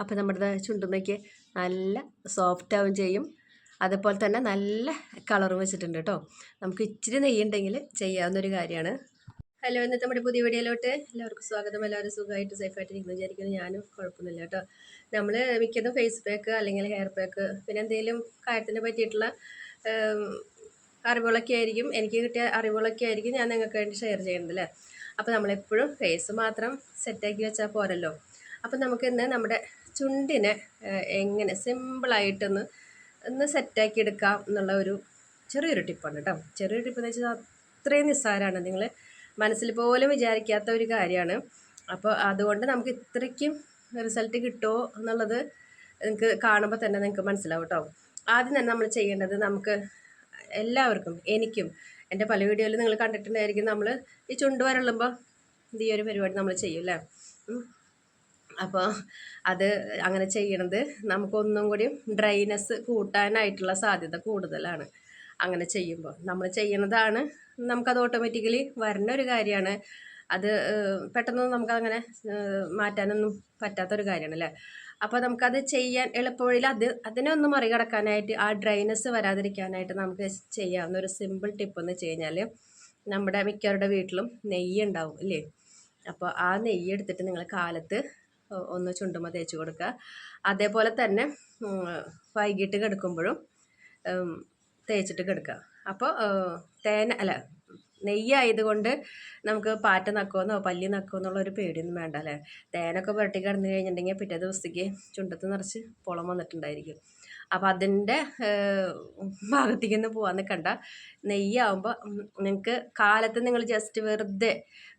അപ്പോൾ നമ്മുടെ ചുണ്ടുന്നയ്ക്ക് നല്ല സോഫ്റ്റ് ആവും ചെയ്യും. അതുപോലെ തന്നെ നല്ല കളറും വെച്ചിട്ടുണ്ട് കേട്ടോ. നമുക്ക് ഇച്ചിരി നെയ്യുണ്ടെങ്കിൽ ചെയ്യാവുന്നൊരു കാര്യമാണ്. ഹലോ ഇന്നത്തെ നമ്മുടെ പുതിയ വീഡിയോയിലോട്ട് എല്ലാവർക്കും സ്വാഗതം. എല്ലാവരും സുഖമായിട്ട് സേഫായിട്ട് ഇരിക്കുന്നു വിചാരിക്കുന്നു. ഞാനും കുഴപ്പമൊന്നുമില്ല കേട്ടോ. നമ്മൾ മിക്കതും ഫേസ് പാക്ക് അല്ലെങ്കിൽ ഹെയർ പാക്ക് പിന്നെ എന്തെങ്കിലും കാര്യത്തിനെ പറ്റിയിട്ടുള്ള അറിവുകളൊക്കെ ആയിരിക്കും. എനിക്ക് കിട്ടിയ അറിവുകളൊക്കെ ആയിരിക്കും ഞാൻ നിങ്ങൾക്ക് വേണ്ടി ഷെയർ ചെയ്യുന്നത് അല്ലേ? അപ്പോൾ നമ്മളെപ്പോഴും ഫേസ് മാത്രം സെറ്റാക്കി വെച്ചാൽ പോരല്ലോ. അപ്പോൾ നമുക്കിന്ന് നമ്മുടെ ചുണ്ടിനെ എങ്ങനെ സിമ്പിളായിട്ടൊന്ന് ഒന്ന് സെറ്റാക്കി എടുക്കാം എന്നുള്ള ഒരു ചെറിയൊരു ടിപ്പാണ് കേട്ടോ. ചെറിയൊരു ടിപ്പ് എന്ന് വെച്ചാൽ അത്രയും നിസ്സാരമാണ് നിങ്ങൾ മനസ്സിൽ പോലും വിചാരിക്കാത്ത ഒരു കാര്യമാണ്. അപ്പോൾ അതുകൊണ്ട് നമുക്ക് ഇത്രയ്ക്കും റിസൾട്ട് കിട്ടുമോ എന്നുള്ളത് നിങ്ങൾക്ക് കാണുമ്പോൾ തന്നെ നിങ്ങൾക്ക് മനസ്സിലാവും കേട്ടോ. ആദ്യം തന്നെ നമ്മൾ ചെയ്യേണ്ടത് നമുക്ക് എല്ലാവർക്കും എനിക്കും എന്റെ പല വീഡിയോയിലും നിങ്ങൾ കണ്ടിട്ടുണ്ടായിരിക്കും നമ്മൾ ഈ ചുണ്ട് വരളുമ്പോൾ ഈ ഒരു പരിപാടി നമ്മൾ ചെയ്യും അല്ലേ. അപ്പോൾ അത് അങ്ങനെ ചെയ്യണത് നമുക്കൊന്നും കൂടി ഡ്രൈനെസ് കൂട്ടാനായിട്ടുള്ള സാധ്യത കൂടുതലാണ്. അങ്ങനെ ചെയ്യുമ്പോൾ നമ്മൾ ചെയ്യണതാണ് നമുക്കത് ഓട്ടോമാറ്റിക്കലി വരുന്ന ഒരു കാര്യമാണ്. അത് പെട്ടെന്ന് നമുക്കങ്ങനെ ഏഹ്, മാറ്റാനൊന്നും പറ്റാത്തൊരു കാര്യമാണ് അല്ലേ? അപ്പോൾ നമുക്കത് ചെയ്യാൻ എളുപ്പവഴിയിൽ അത് അതിനെ ഒന്ന് മറികടക്കാനായിട്ട് ആ ഡ്രൈനസ് വരാതിരിക്കാനായിട്ട് നമുക്ക് ചെയ്യാവുന്ന ഒരു സിമ്പിൾ ടിപ്പ് എന്ന് വെച്ച് കഴിഞ്ഞാൽ നമ്മുടെ മിക്കവരുടെ വീട്ടിലും നെയ്യ് ഉണ്ടാവും അല്ലേ? അപ്പോൾ ആ നെയ്യ് എടുത്തിട്ട് നിങ്ങൾ കാലത്ത് ഒന്ന് ചുണ്ടുമ തേച്ച് കൊടുക്കുക. അതേപോലെ തന്നെ വൈകിട്ട് കിടക്കുമ്പോഴും തേച്ചിട്ട് കിടക്കുക. അപ്പോൾ തേന അല്ല നെയ്യായതുകൊണ്ട് നമുക്ക് പാറ്റ നക്കുമെന്നോ പല്ലി നക്കുമോ എന്നുള്ള ഒരു പേടിയൊന്നും വേണ്ട അല്ലേ? തേനൊക്കെ പുരട്ടി കിടന്നു കഴിഞ്ഞിട്ടുണ്ടെങ്കിൽ പിറ്റേ ദിവസത്തേക്ക് ചുണ്ടത്ത് നിറച്ച് പുളം വന്നിട്ടുണ്ടായിരിക്കും. അപ്പോൾ അതിന്റെ ഭാഗത്തേക്കൊന്ന് പോകാൻ നിൽക്കണ്ട. നെയ്യാവുമ്പോൾ നിങ്ങൾക്ക് കാലത്ത് നിങ്ങൾ ജസ്റ്റ് വെറുതെ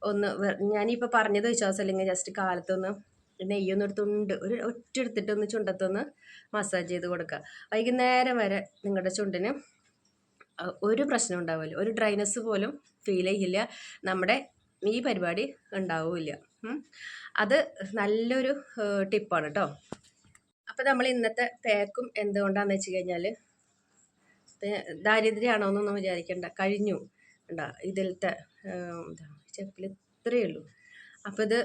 ഒന്ന് ഞാനിപ്പോൾ പറഞ്ഞത് വിശ്വാസമില്ലെങ്കിൽ ജസ്റ്റ് കാലത്തൊന്ന് നെയ്യൊന്ന് എടുത്തുണ്ട് ഒരു ഒറ്റ എടുത്തിട്ട് ഒന്ന് ചുണ്ടത്തൊന്ന് മസാജ് ചെയ്ത് കൊടുക്കുക വൈകുന്നേരം വരെ നിങ്ങളുടെ ചുണ്ടിന് ഒരു പ്രശ്നം ഉണ്ടാവില്ല. ഒരു ഡ്രൈനസ് പോലും ഫീൽ ചെയ്യില്ല. നമ്മുടെ ഈ പരിപാടി ഉണ്ടാവില്ല. അത് നല്ലൊരു ടിപ്പാണ് കേട്ടോ അപ്പോൾ നമ്മൾ ഇന്നത്തെ പാക്കും എന്തുകൊണ്ടാണെന്ന് വെച്ച് കഴിഞ്ഞാൽ ദാരിദ്ര്യമാണോ എന്നൊന്നും വിചാരിക്കണ്ട. കഴിഞ്ഞു. ഇതിലത്തെ ചെപ്പിൽ ഇത്രയേ ഉള്ളൂ. അപ്പോൾ ഇത്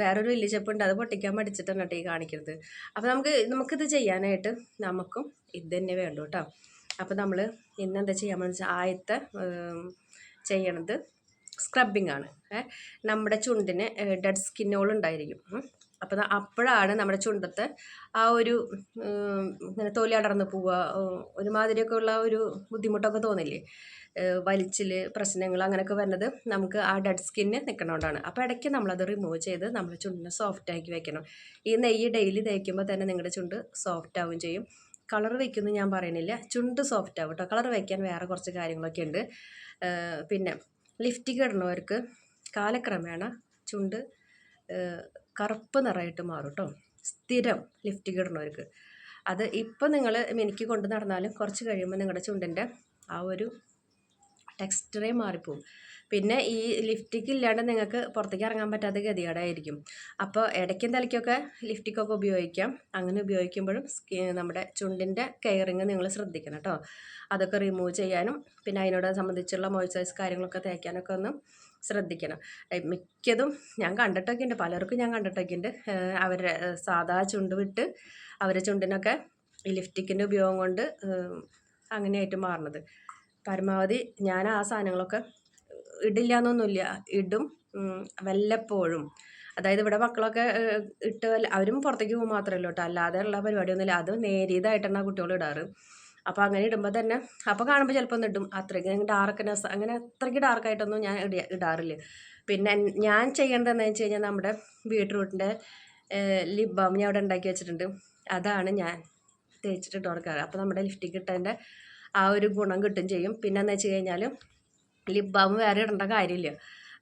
വേറൊരു വലിയ ചെപ്പുണ്ട് അത് പൊട്ടിക്കാൻ പഠിച്ചിട്ടാണ് കേട്ടോ ഈ കാണിക്കുന്നത് അപ്പോൾ നമുക്ക് നമുക്കിത് ചെയ്യാനായിട്ട് നമുക്കും ഇത് തന്നെ വേണ്ടു കേട്ടോ. അപ്പോൾ നമ്മൾ ഇന്ന് എന്താ ചെയ്യാൻ വെച്ചാൽ ആദ്യത്തെ ചെയ്യണത് സ്ക്രബിങ് ആണ്. നമ്മുടെ ചുണ്ടിന് ഡെഡ് സ്കിന്നോൾ ഉണ്ടായിരിക്കും. അപ്പോൾ അപ്പോഴാണ് നമ്മുടെ ചുണ്ടത്ത് ആ ഒരു ഇങ്ങനെ തൊലി അടർന്ന് പോവുക ഒരുമാതിരിയൊക്കെ ഉള്ള ഒരു ബുദ്ധിമുട്ടൊക്കെ തോന്നില്ലേ? വലിച്ചിൽ പ്രശ്നങ്ങൾ അങ്ങനെയൊക്കെ വരുന്നത് നമുക്ക് ആ ഡെഡ് സ്കിന്ന് നിൽക്കണോണ്ടാണ് അപ്പോൾ ഇടയ്ക്ക് നമ്മളത് റിമൂവ് ചെയ്ത് നമ്മൾ ചുണ്ടിനെ സോഫ്റ്റ് ആക്കി വെക്കണം. ഈ നെയ്യ് ഡെയിലി തേക്കുമ്പോൾ തന്നെ നിങ്ങളുടെ ചുണ്ട് സോഫ്റ്റ് ആവുകയും ചെയ്യും. കളർ വയ്ക്കുന്നു ഞാൻ പറയുന്നില്ല ചുണ്ട് സോഫ്റ്റ് ആവും കേട്ടോ കളർ വയ്ക്കാൻ വേറെ കുറച്ച് കാര്യങ്ങളൊക്കെ ഉണ്ട് പിന്നെ ലിഫ്റ്റിക്ക് ഇടുന്നവർക്ക് കാലക്രമേണ ചുണ്ട് കറുപ്പ് നിറമായിട്ട് മാറും കേട്ടോ സ്ഥിരം ലിഫ്റ്റിക്ക് ഇടുന്നവർക്ക് അത് ഇപ്പം നിങ്ങൾ മിനിക്ക് കൊണ്ട് നടന്നാലും കുറച്ച് കഴിയുമ്പോൾ നിങ്ങളുടെ ചുണ്ടിന്റെ ആ ഒരു ടെക്സ്റ്ററേ മാറിപ്പോവും. പിന്നെ ഈ ലിഫ്റ്റിക്ക് ഇല്ലാണ്ട് നിങ്ങൾക്ക് പുറത്തേക്ക് ഇറങ്ങാൻ പറ്റാത്ത ഗതികേടായിരിക്കും. അപ്പോൾ ഇടയ്ക്കും തലയ്ക്കൊക്കെ ലിഫ്റ്റിക്കൊക്കെ ഉപയോഗിക്കാം. അങ്ങനെ ഉപയോഗിക്കുമ്പോഴും നമ്മുടെ ചുണ്ടിന്റെ കെയറിങ് നിങ്ങൾ ശ്രദ്ധിക്കണം കേട്ടോ അതൊക്കെ റിമൂവ് ചെയ്യാനും പിന്നെ അതിനോട് സംബന്ധിച്ചുള്ള മോയ്സ്ചറൈസ് കാര്യങ്ങളൊക്കെ തേക്കാനൊക്കെ ഒന്ന് ശ്രദ്ധിക്കണം. മിക്കതും ഞാൻ കണ്ടിട്ടൊക്കെ ഉണ്ട് പലർക്കും ഞാൻ കണ്ടിട്ടൊക്കെ ഉണ്ട് അവരെ സാധാ ചുണ്ട് വിട്ട് അവരെ ചുണ്ടിനൊക്കെ ഈ ലിഫ്റ്റിക്കിന്റെ ഉപയോഗം കൊണ്ട് അങ്ങനെയായിട്ട് മാറുന്നത്. പരമാവധി ഞാൻ ആ സാധനങ്ങളൊക്കെ ഇടില്ല എന്നൊന്നുമില്ല ഇടും വല്ലപ്പോഴും. അതായത് ഇവിടെ മക്കളൊക്കെ ഇട്ട് അവരും പുറത്തേക്ക് പോകും മാത്രമല്ല കേട്ടോ. അല്ലാതെ ഉള്ള പരിപാടിയൊന്നുമില്ല. അത് നേരിയതായിട്ടാണ് ആ കുട്ടികൾ ഇടാറ്. അപ്പോൾ അങ്ങനെ ഇടുമ്പോൾ തന്നെ അപ്പോൾ കാണുമ്പോൾ ചിലപ്പോൾ ഒന്ന് ഇടും. അത്രയ്ക്ക് ഡാർക്ക്നെസ് അങ്ങനെ അത്രയ്ക്ക് ഡാർക്കായിട്ടൊന്നും ഞാൻ ഇട ഇടാറില്ല. പിന്നെ ഞാൻ ചെയ്യേണ്ടത് എന്താണെന്ന് വെച്ച് കഴിഞ്ഞാൽ നമ്മുടെ ബീട്രൂട്ടിന്റെ ലിപ് ബാം ഞാൻ അവിടെ ഉണ്ടാക്കി വെച്ചിട്ടുണ്ട്. അതാണ് ഞാൻ തേച്ചിട്ട് കൊടുക്കാറ് അപ്പോൾ നമ്മുടെ ലിഫ്റ്റിക്ക് ഇട്ടതിന്റെ ആ ഒരു ഗുണം കിട്ടും ചെയ്യും. പിന്നെ എന്ന് വെച്ച് കഴിഞ്ഞാൽ ലിപ് ബാം വേറെ ഇടേണ്ട കാര്യമില്ല.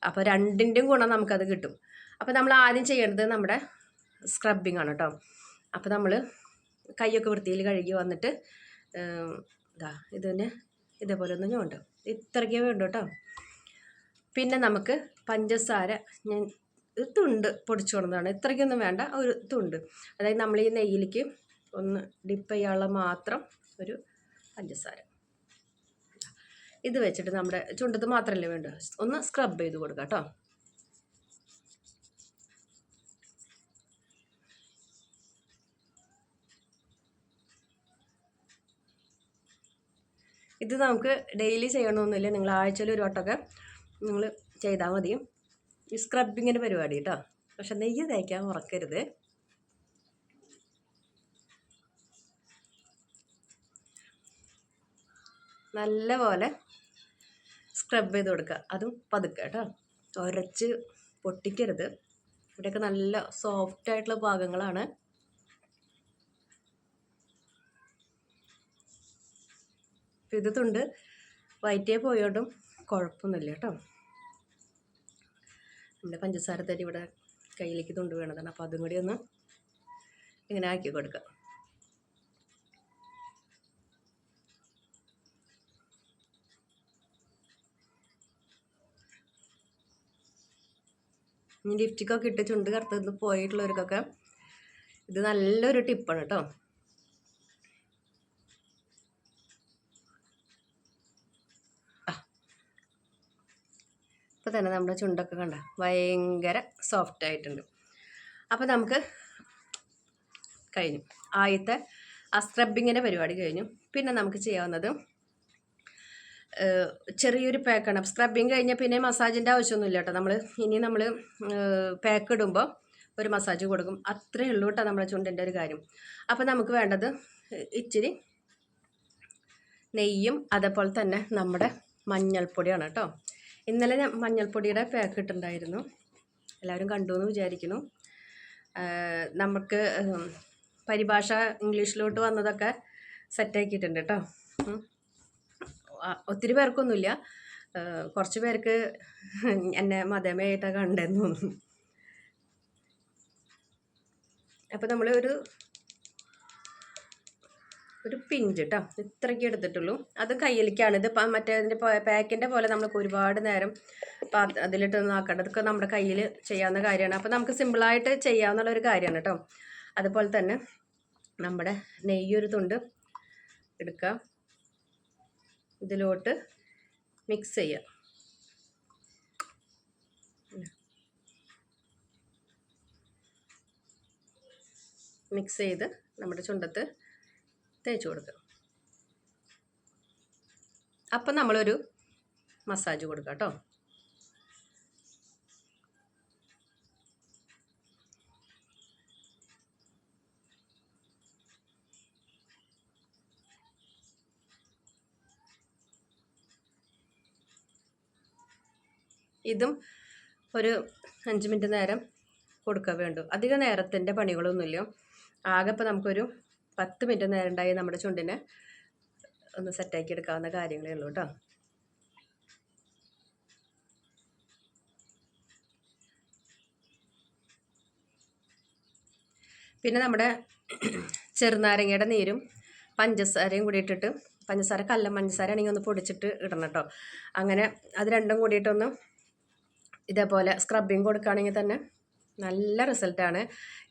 അപ്പോൾ രണ്ടിന്റെയും ഗുണം നമുക്കത് കിട്ടും. അപ്പോൾ നമ്മൾ ആദ്യം ചെയ്യേണ്ടത് നമ്മുടെ സ്ക്രബിങ് ആണ് കേട്ടോ അപ്പോൾ നമ്മൾ കൈയൊക്കെ വൃത്തിയിൽ കഴുകി വന്നിട്ട് ഇതാ ഇതിന് ഇതേപോലെ ഒന്ന് ഞോണ്ട് ഇത്രയ്ക്കേ വേണ്ടു കേട്ടോ. പിന്നെ നമുക്ക് പഞ്ചസാര. ഞാൻ തുണ്ട് പൊടിച്ചു കൊണ്ടതാണ്. ഇത്രയ്ക്കൊന്നും വേണ്ട ഒരു തുണ്ട്. അതായത് നമ്മൾ ഈ നെയ്യിലേക്ക് ഒന്ന് ഡിപ്പ് ചെയ്യാനുള്ള മാത്രം ഒരു പഞ്ചസാര. ഇത് വെച്ചിട്ട് നമ്മുടെ ചുണ്ടത്ത് മാത്രമല്ലേ വേണ്ടത് ഒന്ന് സ്ക്രബ് ചെയ്ത് കൊടുക്കാം കേട്ടോ. ഇത് നമുക്ക് ഡെയിലി ചെയ്യണമെന്നില്ല നിങ്ങൾ ആഴ്ചയിൽ ഒരു വട്ടമൊക്കെ നിങ്ങൾ ചെയ്താൽ മതി. ഈ സ്ക്രബിങ്ങിന്റെ പരിപാടി കേട്ടോ പക്ഷെ നെയ്യ് തേക്കാൻ മറക്കരുത്. നല്ല പോലെ സ്ക്രബ് ചെയ്ത് കൊടുക്കുക. അതും പതുക്കെ കേട്ടോ ഉരച്ച് പൊട്ടിക്കരുത്. ഇവിടെയൊക്കെ നല്ല സോഫ്റ്റ് ആയിട്ടുള്ള ഭാഗങ്ങളാണ്. ഇത് തുണ്ട് വയറ്റേ പോയോണ്ടും കുഴപ്പമൊന്നുമില്ല കേട്ടോ. നമ്മുടെ പഞ്ചസാര തരി ഇവിടെ കയ്യിലേക്ക് തുണ്ട് വേണതാണ്. അപ്പോൾ അതും കൂടി ഒന്ന് ഇങ്ങനെ ആക്കി കൊടുക്കാം. ഇനി ലിഫ്റ്റിക്കൊക്കെ ഇട്ട് ചുണ്ട് കറുത്തത് പോയിട്ടുള്ളവർക്കൊക്കെ ഇത് നല്ലൊരു ടിപ്പാണ് കേട്ടോ. ഇപ്പോൾ തന്നെ നമ്മുടെ ചുണ്ടൊക്കെ കണ്ട ഭയങ്കര സോഫ്റ്റ് ആയിട്ടുണ്ട്. അപ്പോൾ നമുക്ക് കഴിഞ്ഞു. ആദ്യത്തെ ആ സ്ക്രബിങ്ങിന്റെ പരിപാടി കഴിഞ്ഞു. പിന്നെ നമുക്ക് ചെയ്യാവുന്നത് ചെറിയൊരു പാക്കാണ് സ്ക്രബിങ് കഴിഞ്ഞാൽ പിന്നെ മസാജിന്റെ ആവശ്യമൊന്നുമില്ല കേട്ടോ. നമ്മൾ ഇനി നമ്മൾ പാക്ക് ഇടുമ്പോൾ ഒരു മസാജ് കൊടുക്കും. അത്രയേ ഉള്ളൂ കേട്ടോ നമ്മുടെ ചുണ്ടിന്റെ ഒരു കാര്യം. അപ്പോൾ നമുക്ക് വേണ്ടത് ഇച്ചിരി നെയ്യും അതേപോലെ തന്നെ നമ്മുടെ മഞ്ഞൾപ്പൊടിയാണ് കേട്ടോ. ഇന്നലെ ഞാൻ മഞ്ഞൾപ്പൊടിയുടെ പാക്ക് ഇട്ടുണ്ടായിരുന്നു എല്ലാവരും കണ്ടു എന്ന് വിചാരിക്കുന്നു നമുക്ക് പരിഭാഷ ഇംഗ്ലീഷിലോട്ട് വന്നതൊക്കെ സെറ്റാക്കിയിട്ടുണ്ട് കേട്ടോ ഒത്തിരി പേർക്കൊന്നുമില്ല. കുറച്ച് പേർക്ക് എന്നെ മതമേയായിട്ടാണ് കണ്ടെന്ന് തോന്നുന്നു. അപ്പോൾ നമ്മൾ ഒരു ഒരു പിഞ്ച് കേട്ടോ ഇത്രയ്ക്ക് എടുത്തിട്ടുള്ളൂ. അത് കയ്യിലേക്കാണ്. ഇത് മറ്റേതിന്റെ പാക്കിന്റെ പോലെ നമുക്ക് ഒരുപാട് നേരം അതിലിട്ട് നോക്കേണ്ടത് ഇതൊക്കെ നമ്മുടെ കയ്യിൽ ചെയ്യാവുന്ന കാര്യമാണ്. അപ്പോൾ നമുക്ക് സിമ്പിളായിട്ട് ചെയ്യാവുന്നുള്ള ഒരു കാര്യമാണ് കേട്ടോ അതുപോലെ തന്നെ നമ്മുടെ നെയ്യൊരു തുണ്ട് എടുക്കുക ഇതിലോട്ട് മിക്സ് ചെയ്യുക മിക്സ് ചെയ്ത് നമ്മുടെ ചുണ്ടത്ത് തേച്ച് കൊടുക്കുക. അപ്പം നമ്മളൊരു മസാജ് കൊടുക്കാം കേട്ടോ. ഇതും ഒരു അഞ്ച് മിനിറ്റ് നേരം കൊടുക്കുക വേണ്ടു അധിക നേരത്തിന്റെ പണികളൊന്നുമില്ല. ആകെ ഇപ്പോൾ നമുക്കൊരു പത്ത് മിനിറ്റ് നേരം ഉണ്ടായി നമ്മുടെ ചുണ്ടിനെ ഒന്ന് സെറ്റാക്കി എടുക്കാവുന്ന കാര്യങ്ങളേ ഉള്ളൂ കേട്ടോ. പിന്നെ നമ്മുടെ ചെറുനാരങ്ങയുടെ നീരും പഞ്ചസാരയും കൂടി ഇട്ടിട്ട് പഞ്ചസാര കല്ല പഞ്ചസാര ആണെങ്കിൽ ഒന്ന് പൊടിച്ചിട്ട് ഇടണം കേട്ടോ. അങ്ങനെ അത് രണ്ടും കൂടിയിട്ടൊന്ന് ഇതേപോലെ സ്ക്രബിങ് കൊടുക്കുകയാണെങ്കിൽ തന്നെ നല്ല റിസൾട്ടാണ്.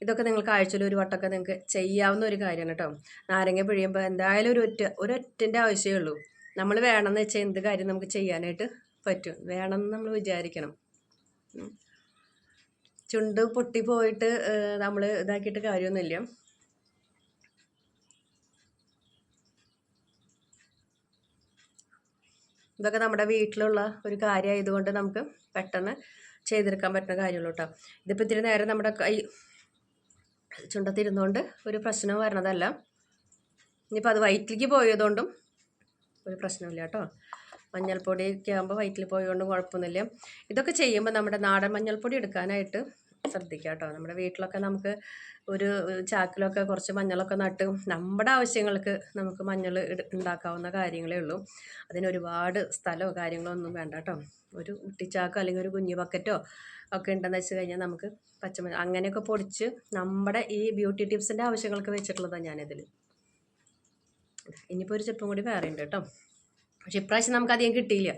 ഇതൊക്കെ നിങ്ങൾക്ക് ആഴ്ചയിൽ ഒരു വട്ടമൊക്കെ നിങ്ങൾക്ക് ചെയ്യാവുന്ന ഒരു കാര്യമാണ് കേട്ടോ. നാരങ്ങ പിഴിയുമ്പോൾ എന്തായാലും ഒരു ഒറ്റ ഒരൊറ്റന്റെ ആവശ്യമേ ഉള്ളൂ. നമ്മൾ വേണമെന്ന് വെച്ചാൽ എന്ത് കാര്യം നമുക്ക് ചെയ്യാനായിട്ട് പറ്റും. വേണമെന്ന് നമ്മൾ വിചാരിക്കണം. ചുണ്ട് പൊട്ടിപ്പോയിട്ട് നമ്മൾ ഇതാക്കിയിട്ട് കാര്യമൊന്നുമില്ല. ഇതൊക്കെ നമ്മുടെ വീട്ടിലുള്ള ഒരു കാര്യമായതുകൊണ്ട് നമുക്ക് പെട്ടെന്ന് ചെയ്തെടുക്കാൻ പറ്റുന്ന കാര്യമുള്ളൂ കേട്ടോ ഇതിപ്പോൾ ഇത്തിരി നേരം നമ്മുടെ കൈ ചുണ്ടത്തിരുന്നുകൊണ്ട് ഒരു പ്രശ്നം വരണതല്ല. ഇനിയിപ്പോൾ അത് വയറ്റിലേക്ക് പോയതുകൊണ്ടും ഒരു പ്രശ്നമില്ല കേട്ടോ. മഞ്ഞൾപ്പൊടിയൊക്കെ ആകുമ്പോൾ വയറ്റിൽ പോയതുകൊണ്ടും കുഴപ്പമൊന്നുമില്ല. ഇതൊക്കെ ചെയ്യുമ്പോൾ നമ്മുടെ നാടൻ മഞ്ഞൾപ്പൊടി എടുക്കാനായിട്ട് ശ്രദ്ധിക്കുക കേട്ടോ നമ്മുടെ വീട്ടിലൊക്കെ നമുക്ക് ഒരു ചാക്കിലൊക്കെ കുറച്ച് മഞ്ഞളൊക്കെ നട്ട് നമ്മുടെ ആവശ്യങ്ങൾക്ക് നമുക്ക് മഞ്ഞൾ ഉണ്ടാക്കാവുന്ന കാര്യങ്ങളേ ഉള്ളൂ. അതിന് ഒരുപാട് സ്ഥലമോ കാര്യങ്ങളോ ഒന്നും വേണ്ട കേട്ടോ. ഒരു കുട്ടിച്ചാക്കോ അല്ലെങ്കിൽ ഒരു കുഞ്ഞു ബക്കറ്റോ ഒക്കെ ഉണ്ടെന്ന് വെച്ച് കഴിഞ്ഞാൽ നമുക്ക് പച്ചമുളക് അങ്ങനെയൊക്കെ പൊടിച്ച് നമ്മുടെ ഈ ബ്യൂട്ടി ടിപ്സിന്റെ ആവശ്യങ്ങൾക്ക് വെച്ചിട്ടുള്ളതാണ് ഞാനിതിൽ. ഇനിയിപ്പോൾ ഒരു ചെപ്പും കൂടി വേറെ ഉണ്ട് കേട്ടോ. പക്ഷെ ഇപ്രാവശ്യം നമുക്ക് അധികം കിട്ടിയില്ല.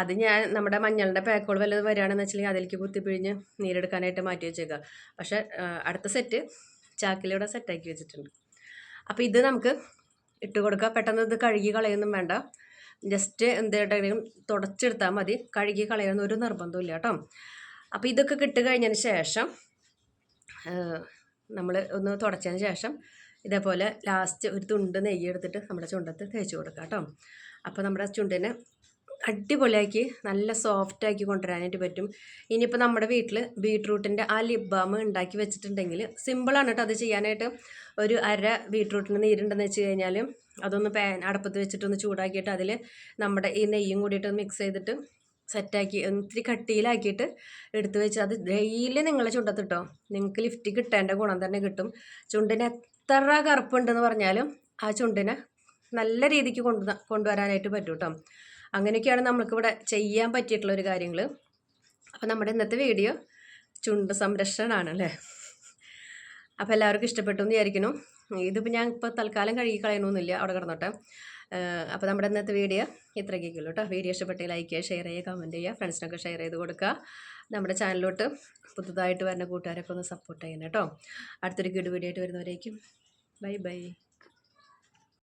അത് ഞാൻ നമ്മുടെ മഞ്ഞളുടെ പാക്കുകൾ വല്ലതും വരികയാണെന്ന് വെച്ചിട്ടുണ്ടെങ്കിൽ അതിലേക്ക് കുത്തിപ്പിഴിഞ്ഞ് നീരെടുക്കാനായിട്ട് മാറ്റി വെച്ചേക്കുക. പക്ഷേ അടുത്ത സെറ്റ് ചാക്കിലൂടെ സെറ്റാക്കി വെച്ചിട്ടുണ്ട്. അപ്പോൾ ഇത് നമുക്ക് ഇട്ട് കൊടുക്കുക. പെട്ടെന്ന് ഇത് കഴുകി കളയൊന്നും വേണ്ട. ജസ്റ്റ് എന്തെങ്കിലും തുടച്ചെടുത്താൽ മതി. കഴുകി കളയുന്ന ഒരു നിർബന്ധമില്ല കേട്ടോ. അപ്പോൾ ഇതൊക്കെ കിട്ടി കഴിഞ്ഞതിന് ശേഷം നമ്മൾ ഒന്ന് തുടച്ചതിന് ശേഷം ഇതേപോലെ ലാസ്റ്റ് ഒരു തുണ്ട് നെയ്യെടുത്തിട്ട് നമ്മുടെ ചുണ്ടത്ത് തേച്ച് കൊടുക്കുക കേട്ടോ. അപ്പോൾ നമ്മുടെ ചുണ്ടിനെ അടിപൊളിയാക്കി നല്ല സോഫ്റ്റാക്കി കൊണ്ടുവരാനായിട്ട് പറ്റും. ഇനിയിപ്പോൾ നമ്മുടെ വീട്ടിൽ ബീട്രൂട്ടിന്റെ ആ ലിപ് ബാം ഉണ്ടാക്കി വെച്ചിട്ടുണ്ടെങ്കിൽ സിമ്പിളാണ് കേട്ടോ അത് ചെയ്യാനായിട്ട്. ഒരു അര ബീട്രൂട്ടിന് നീരുണ്ടെന്ന് വെച്ച് കഴിഞ്ഞാൽ അതൊന്ന് പാൻ അടപ്പത്ത് വെച്ചിട്ടൊന്ന് ചൂടാക്കിയിട്ട് അതിൽ നമ്മുടെ ഈ നെയ്യും കൂടിയിട്ട് മിക്സ് ചെയ്തിട്ട് സെറ്റാക്കി ഇത്തിരി കട്ടിയിലാക്കിയിട്ട് എടുത്തു വെച്ച് അത് ഡെയിലി നിങ്ങളെ ചുണ്ടത്തിട്ടോ നിങ്ങൾക്ക് ലിഫ്റ്റ് കിട്ടേണ്ട ഗുണം തന്നെ കിട്ടും. ചുണ്ടിന് എത്ര കറുപ്പുണ്ടെന്ന് പറഞ്ഞാലും ആ ചുണ്ടിനെ നല്ല രീതിക്ക് കൊണ്ടു കൊണ്ടുവരാനായിട്ട് പറ്റും കേട്ടോ അങ്ങനെയൊക്കെയാണ് നമുക്കിവിടെ ചെയ്യാൻ പറ്റിയിട്ടുള്ള ഒരു കാര്യങ്ങൾ അപ്പോൾ നമ്മുടെ ഇന്നത്തെ വീഡിയോ ചുണ്ട് സംരക്ഷണമാണ് അല്ലേ അപ്പോൾ എല്ലാവർക്കും ഇഷ്ടപ്പെട്ടു എന്ന് വിചാരിക്കുന്നു. ഇതിപ്പോൾ ഞാൻ ഇപ്പോൾ തൽക്കാലം കഴുകി കളയണമെന്നില്ല അവിടെ കിടന്നോട്ടെ. അപ്പോൾ നമ്മുടെ ഇന്നത്തെ വീഡിയോ ഇത്രയ്ക്കുള്ളൂ കേട്ടോ. വീഡിയോ ഇഷ്ടപ്പെട്ടെങ്കിൽ ലൈക്ക് ചെയ്യുക ഷെയർ ചെയ്യുക കമന്റ് ചെയ്യുക ഫ്രണ്ട്സിനൊക്കെ ഷെയർ ചെയ്ത് കൊടുക്കുക. നമ്മുടെ ചാനലിലോട്ട് പുതുതായിട്ട് വരുന്ന കൂട്ടുകാരൊക്കെ ഒന്ന് സപ്പോർട്ട് ചെയ്യണം കേട്ടോ. അടുത്തൊരു ഗുഡ് വീഡിയോ ആയിട്ട് വരുന്നവരേക്കും. Bye bye